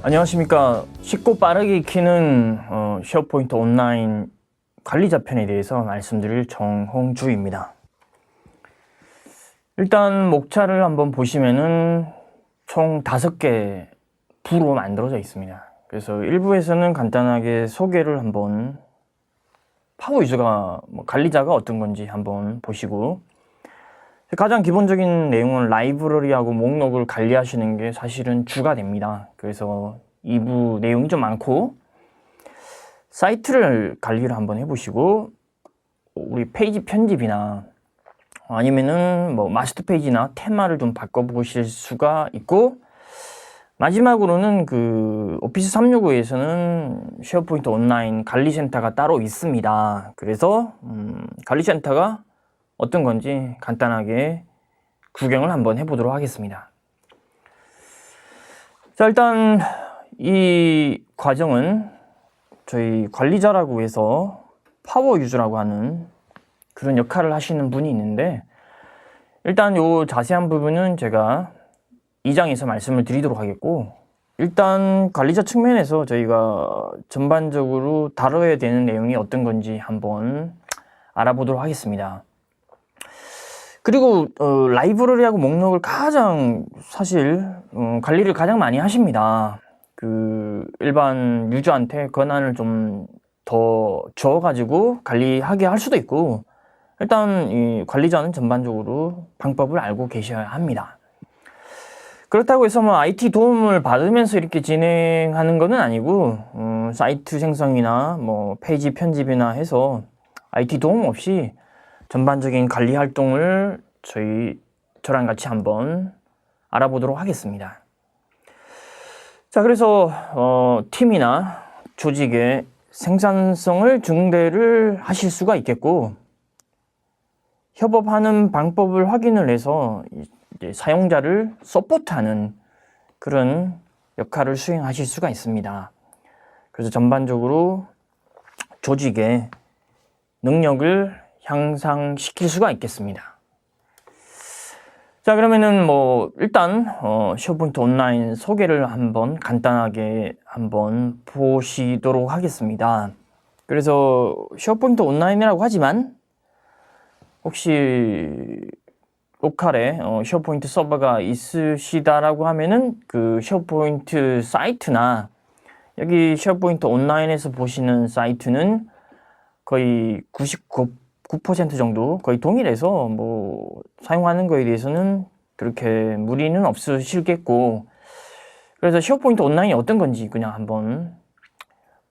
안녕하십니까. 쉽고 빠르게 익히는 어, 쉐어포인트 온라인 관리자 편에 대해서 말씀드릴 정홍주입니다. 일단 목차를 한번 보시면은 총 다섯 개 부로 만들어져 있습니다. 그래서 일부에서는 간단하게 소개를 한번 파워 유저가 뭐 관리자가 어떤 건지 한번 보시고 가장 기본적인 내용은 라이브러리하고 목록을 관리하시는 게 사실은 주가 됩니다. 그래서 2부 내용이 좀 많고 사이트를 관리를 한번 해보시고 우리 페이지 편집이나 아니면은 뭐 마스터 페이지나 테마를 좀 바꿔보실 수가 있고 마지막으로는 그 오피스 365에서는 쉐어포인트 온라인 관리센터가 따로 있습니다. 그래서 음, 관리센터가 어떤 건지 간단하게 구경을 한번 해보도록 하겠습니다. 자, 일단 이 과정은 저희 관리자라고 해서 파워 유저라고 하는 그런 역할을 하시는 분이 있는데 일단 요 자세한 부분은 제가 2장에서 말씀을 드리도록 하겠고 일단 관리자 측면에서 저희가 전반적으로 다뤄야 되는 내용이 어떤 건지 한번 알아보도록 하겠습니다. 그리고 어, 라이브러리하고 목록을 가장 사실 어, 관리를 가장 많이 하십니다. 그 일반 유저한테 권한을 좀 더 줘가지고 관리하게 할 수도 있고 일단 이 관리자는 전반적으로 방법을 알고 계셔야 합니다. 그렇다고 해서 뭐 IT 도움을 받으면서 이렇게 진행하는 것은 아니고 음, 사이트 생성이나 뭐 페이지 편집이나 해서 IT 도움 없이 전반적인 관리 활동을 저희 저랑 같이 한번 알아보도록 하겠습니다. 자, 그래서 어, 팀이나 조직의 생산성을 증대를 하실 수가 있겠고 협업하는 방법을 확인을 해서 사용자를 서포트하는 그런 역할을 수행하실 수가 있습니다. 그래서 전반적으로 조직의 능력을 향상시킬 수가 있겠습니다. 자, 그러면은 뭐 일단 어 쇼포인트 온라인 소개를 한번 간단하게 한번 보시도록 하겠습니다. 그래서 쇼포인트 온라인이라고 하지만 혹시 로컬에 어, 쉐어포인트 서버가 있으시다라고 하면은 그 쉐어포인트 사이트나 여기 쉐어포인트 온라인에서 보시는 사이트는 거의 99% 정도 거의 동일해서 뭐 사용하는 거에 대해서는 그렇게 무리는 없으실겠고 그래서 쉐어포인트 온라인이 어떤 건지 그냥 한번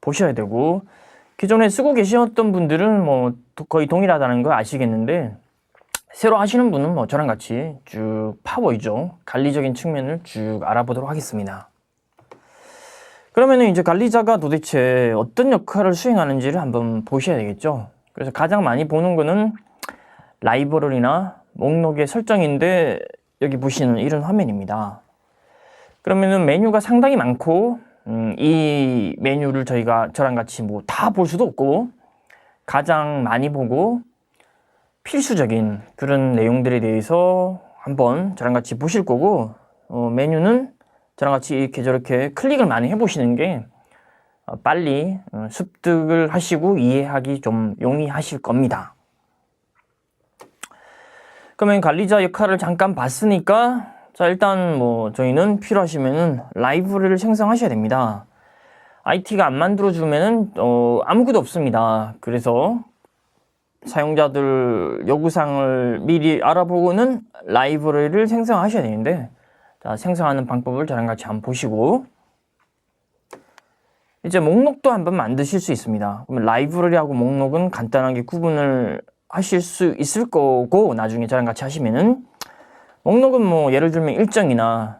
보셔야 되고 기존에 쓰고 계셨던 분들은 뭐 거의 동일하다는 걸 아시겠는데 새로 하시는 분은 뭐 저랑 같이 쭉 파워이죠 관리적인 측면을 쭉 알아보도록 하겠습니다. 그러면은 이제 관리자가 도대체 어떤 역할을 수행하는지를 한번 보셔야 되겠죠. 그래서 가장 많이 보는 거는 라이브러리나 목록의 설정인데 여기 보시는 이런 화면입니다. 그러면은 메뉴가 상당히 많고 음, 이 메뉴를 저희가 저랑 같이 뭐 다 볼 수도 없고 가장 많이 보고 필수적인 그런 내용들에 대해서 한번 저랑 같이 보실 거고 어, 메뉴는 저랑 같이 이렇게 저렇게 클릭을 많이 해보시는 게 어, 빨리 어, 습득을 하시고 이해하기 좀 용이하실 겁니다. 그러면 관리자 역할을 잠깐 봤으니까 자 일단 뭐 저희는 필요하시면은 라이브러리를 생성하셔야 됩니다. IT가 안 만들어주면은 어, 아무것도 없습니다. 그래서 사용자들 요구사항을 미리 알아보고는 라이브러리를 생성하셔야 되는데 자, 생성하는 방법을 저랑 같이 한번 보시고 이제 목록도 한번 만드실 수 있습니다. 그러면 라이브러리하고 목록은 간단하게 구분을 하실 수 있을 거고 나중에 저랑 같이 하시면은 목록은 뭐 예를 들면 일정이나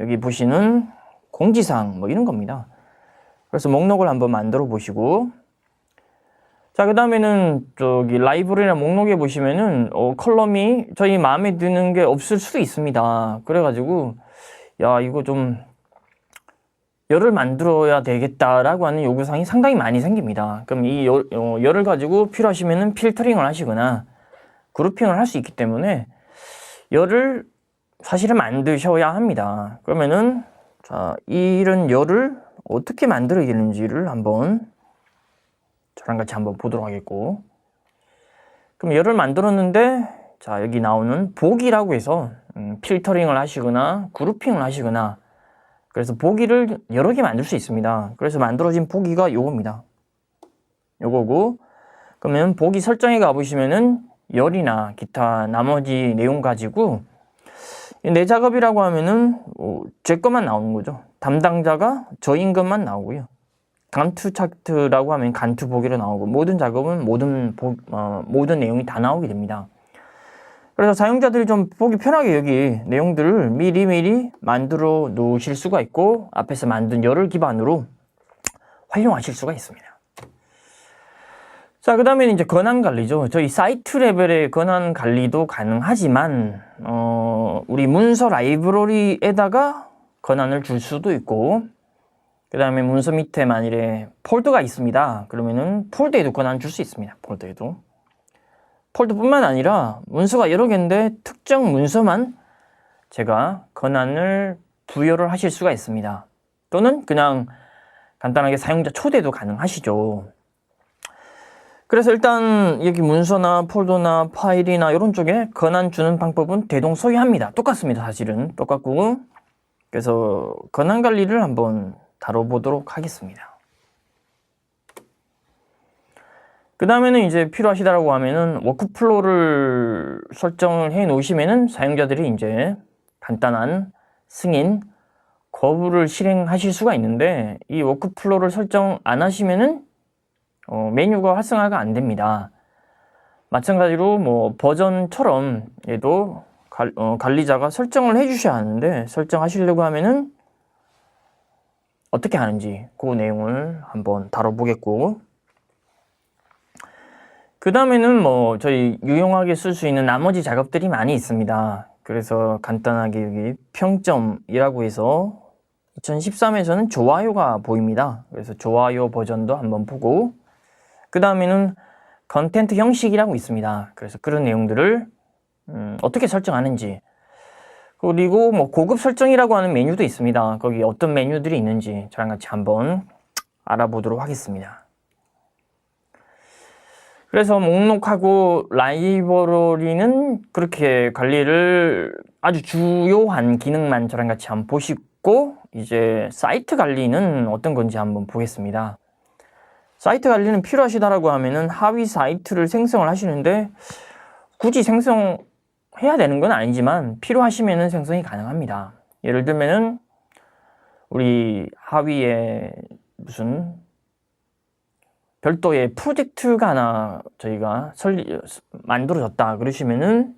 여기 보시는 공지사항 뭐 이런 겁니다. 그래서 목록을 한번 만들어 보시고 자, 그 다음에는 저기 라이브러리나 목록에 보시면은 어, 컬럼이 저희 마음에 드는 게 없을 수도 있습니다. 그래가지고 야 이거 좀 열을 만들어야 되겠다라고 하는 요구사항이 상당히 많이 생깁니다. 그럼 이 열, 어, 열을 가지고 필요하시면은 필터링을 하시거나 그룹핑을 할 수 있기 때문에 열을 사실은 만드셔야 합니다. 그러면은 자, 이런 열을 어떻게 만들어야 되는지를 한번 저랑 같이 한번 보도록 하겠고. 그럼 열을 만들었는데, 자, 여기 나오는 보기라고 해서 음, 필터링을 하시거나 그룹핑을 하시거나 그래서 보기를 여러 개 만들 수 있습니다. 그래서 만들어진 보기가 요겁니다. 요거고, 그러면 보기 설정에 가보시면은 열이나 기타 나머지 내용 가지고 내 작업이라고 하면은 어, 제 것만 나오는 거죠. 담당자가 저인 것만 나오고요. 간투 차트라고 하면 간투 보기로 나오고 모든 작업은 모든 보, 어, 모든 내용이 다 나오게 됩니다. 그래서 사용자들이 좀 보기 편하게 여기 내용들을 미리미리 만들어 놓으실 수가 있고 앞에서 만든 열을 기반으로 활용하실 수가 있습니다. 자, 그 다음에 이제 권한 관리죠. 저희 사이트 레벨의 권한 관리도 가능하지만, 어, 우리 문서 라이브러리에다가 권한을 줄 수도 있고, 그 다음에 문서 밑에 만일에 폴더가 있습니다. 그러면은 폴더에도 권한 줄 수 있습니다. 폴더에도. 폴더뿐만 아니라 문서가 여러 개인데 특정 문서만 제가 권한을 부여를 하실 수가 있습니다. 또는 그냥 간단하게 사용자 초대도 가능하시죠. 그래서 일단 여기 문서나 폴더나 파일이나 이런 쪽에 권한 주는 방법은 대동소이합니다. 똑같습니다. 사실은 똑같고 그래서 권한 관리를 한번 다뤄보도록 하겠습니다. 그 다음에는 이제 필요하시다라고 하면은 워크플로우를 설정을 해 놓으시면은 사용자들이 이제 간단한 승인, 거부를 실행하실 수가 있는데 이 워크플로우를 설정 안 하시면은 어, 메뉴가 활성화가 안 됩니다. 마찬가지로 뭐 버전처럼 얘도 관, 어, 관리자가 설정을 해 주셔야 하는데 설정하시려고 하면은 어떻게 하는지 그 내용을 한번 다뤄보겠고 그 다음에는 뭐 저희 유용하게 쓸 수 있는 나머지 작업들이 많이 있습니다. 그래서 간단하게 여기 평점이라고 해서 2013에서는 좋아요가 보입니다. 그래서 좋아요 버전도 한번 보고 그 다음에는 컨텐트 형식이라고 있습니다. 그래서 그런 내용들을 음, 어떻게 설정하는지 그리고 뭐 고급 설정이라고 하는 메뉴도 있습니다. 거기 어떤 메뉴들이 있는지 저랑 같이 한번 알아보도록 하겠습니다. 그래서 목록하고 라이브러리는 그렇게 관리를 아주 주요한 기능만 저랑 같이 한번 보시고 이제 사이트 관리는 어떤 건지 한번 보겠습니다. 사이트 관리는 필요하시다라고 하면은 하위 사이트를 생성을 하시는데 굳이 생성해야 되는 건 아니지만 필요하시면은 생성이 가능합니다. 예를 들면은 우리 하위에 무슨 별도의 프로젝트가 하나 저희가 설리, 만들어졌다 그러시면은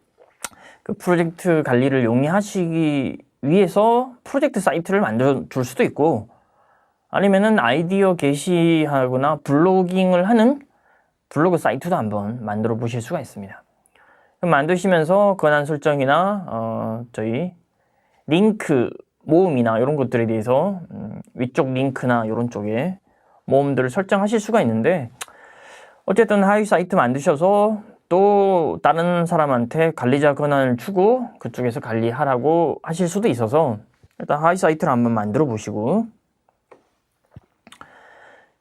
그 프로젝트 관리를 용이하시기 위해서 프로젝트 사이트를 만들어 줄 수도 있고 아니면은 아이디어 게시하거나 블로깅을 하는 블로그 사이트도 한번 만들어 보실 수가 있습니다. 만드시면서 권한 설정이나 어, 저희 링크 모음이나 이런 것들에 대해서 음, 위쪽 링크나 이런 쪽에 모음들을 설정하실 수가 있는데 어쨌든 하위 사이트 만드셔서 또 다른 사람한테 관리자 권한을 주고 그쪽에서 관리하라고 하실 수도 있어서 일단 하위 사이트를 한번 만들어 보시고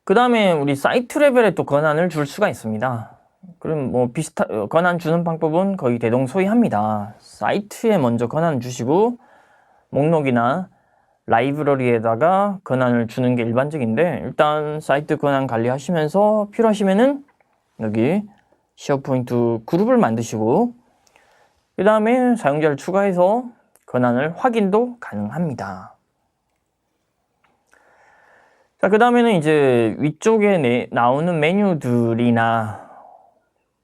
그 다음에 우리 사이트 레벨에 또 권한을 줄 수가 있습니다. 그럼 뭐 비슷한 어, 권한 주는 방법은 거의 대동소이합니다. 사이트에 먼저 권한 주시고 목록이나 라이브러리에다가 권한을 주는 게 일반적인데 일단 사이트 권한 관리하시면서 필요하시면은 여기 시어 포인트 그룹을 만드시고 그 다음에 사용자를 추가해서 권한을 확인도 가능합니다. 자, 그 다음에는 이제 위쪽에 내, 나오는 메뉴들이나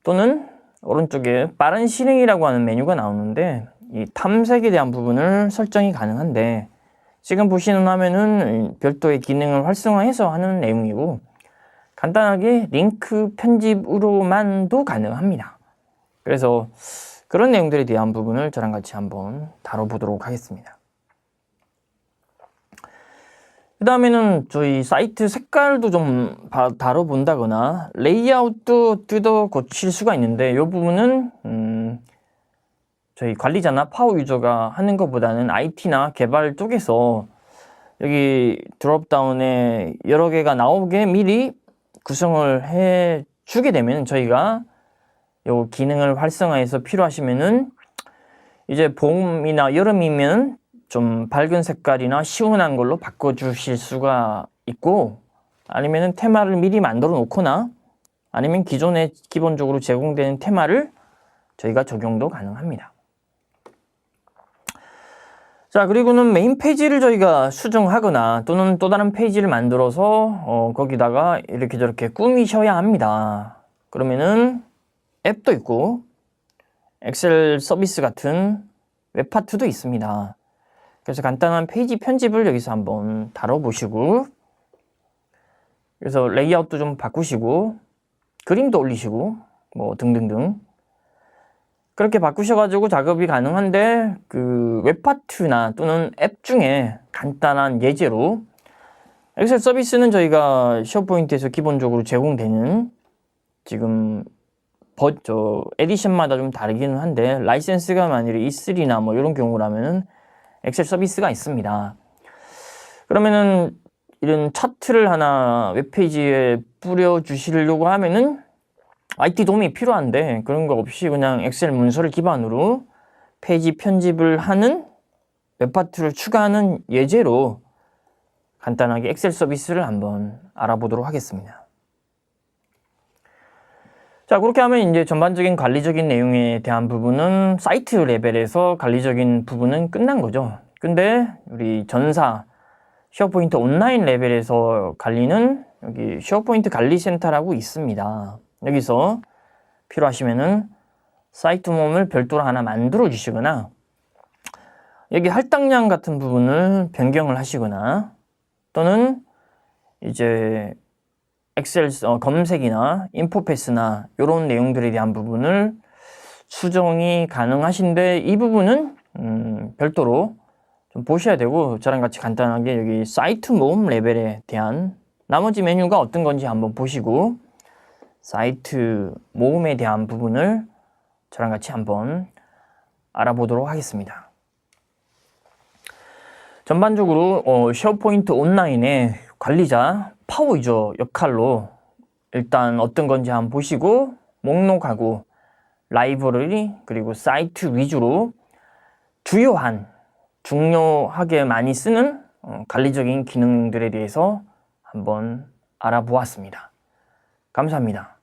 또는 오른쪽에 빠른 실행이라고 하는 메뉴가 나오는데 이 탐색에 대한 부분을 설정이 가능한데 지금 보시는 화면은 별도의 기능을 활성화해서 하는 내용이고 간단하게 링크 편집으로만도 가능합니다. 그래서 그런 내용들에 대한 부분을 저랑 같이 한번 다뤄보도록 하겠습니다. 그 다음에는 저희 사이트 색깔도 좀 다뤄본다거나 레이아웃도 뜯어 고칠 수가 있는데 이 부분은 음 저희 관리자나 파워 유저가 하는 것보다는 IT나 개발 쪽에서 여기 드롭다운에 여러 개가 나오게 미리 구성을 해 주게 되면 저희가 요 기능을 활성화해서 필요하시면은 이제 봄이나 여름이면 좀 밝은 색깔이나 시원한 걸로 바꿔 주실 수가 있고 아니면은 테마를 미리 만들어 놓거나 아니면 기존에 기본적으로 제공되는 테마를 저희가 적용도 가능합니다. 자, 그리고는 메인 페이지를 저희가 수정하거나 또는 또 다른 페이지를 만들어서 어, 거기다가 이렇게 저렇게 꾸미셔야 합니다. 그러면은 앱도 있고 엑셀 서비스 같은 웹파트도 있습니다. 그래서 간단한 페이지 편집을 여기서 한번 다뤄보시고 그래서 레이아웃도 좀 바꾸시고 그림도 올리시고 뭐 등등등 그렇게 바꾸셔가지고 작업이 가능한데 그 웹파트나 또는 앱 중에 간단한 예제로 엑셀 서비스는 저희가 쉐어포인트에서 기본적으로 제공되는 지금 버, 저 에디션마다 좀 다르기는 한데 라이센스가 만일에 E3나 뭐 이런 경우라면은 엑셀 서비스가 있습니다. 그러면은 이런 차트를 하나 웹페이지에 뿌려 주시려고 하면은 IT 도움이 필요한데 그런 거 없이 그냥 엑셀 문서를 기반으로 페이지 편집을 하는 웹 파트를 추가하는 예제로 간단하게 엑셀 서비스를 한번 알아보도록 하겠습니다. 자, 그렇게 하면 이제 전반적인 관리적인 내용에 대한 부분은 사이트 레벨에서 관리적인 부분은 끝난 거죠. 근데 우리 전사 쉐어포인트 온라인 레벨에서 관리는 여기 쉐어포인트 관리센터라고 있습니다. 여기서 필요하시면은 사이트 몸을 별도로 하나 만들어 주시거나 여기 할당량 같은 부분을 변경을 하시거나 또는 이제 엑셀 어, 검색이나 인포패스나 이런 내용들에 대한 부분을 수정이 가능하신데 이 부분은 음, 별도로 좀 보셔야 되고 저랑 같이 간단하게 여기 사이트 모음 레벨에 대한 나머지 메뉴가 어떤 건지 한번 보시고 사이트 모음에 대한 부분을 저랑 같이 한번 알아보도록 하겠습니다. 전반적으로 어, 쉐어포인트 온라인의 관리자 파워 유저 역할로 일단 어떤 건지 한번 보시고 목록하고 라이브러리 그리고 사이트 위주로 주요한 중요하게 많이 쓰는 어, 관리적인 기능들에 대해서 한번 알아보았습니다. 감사합니다.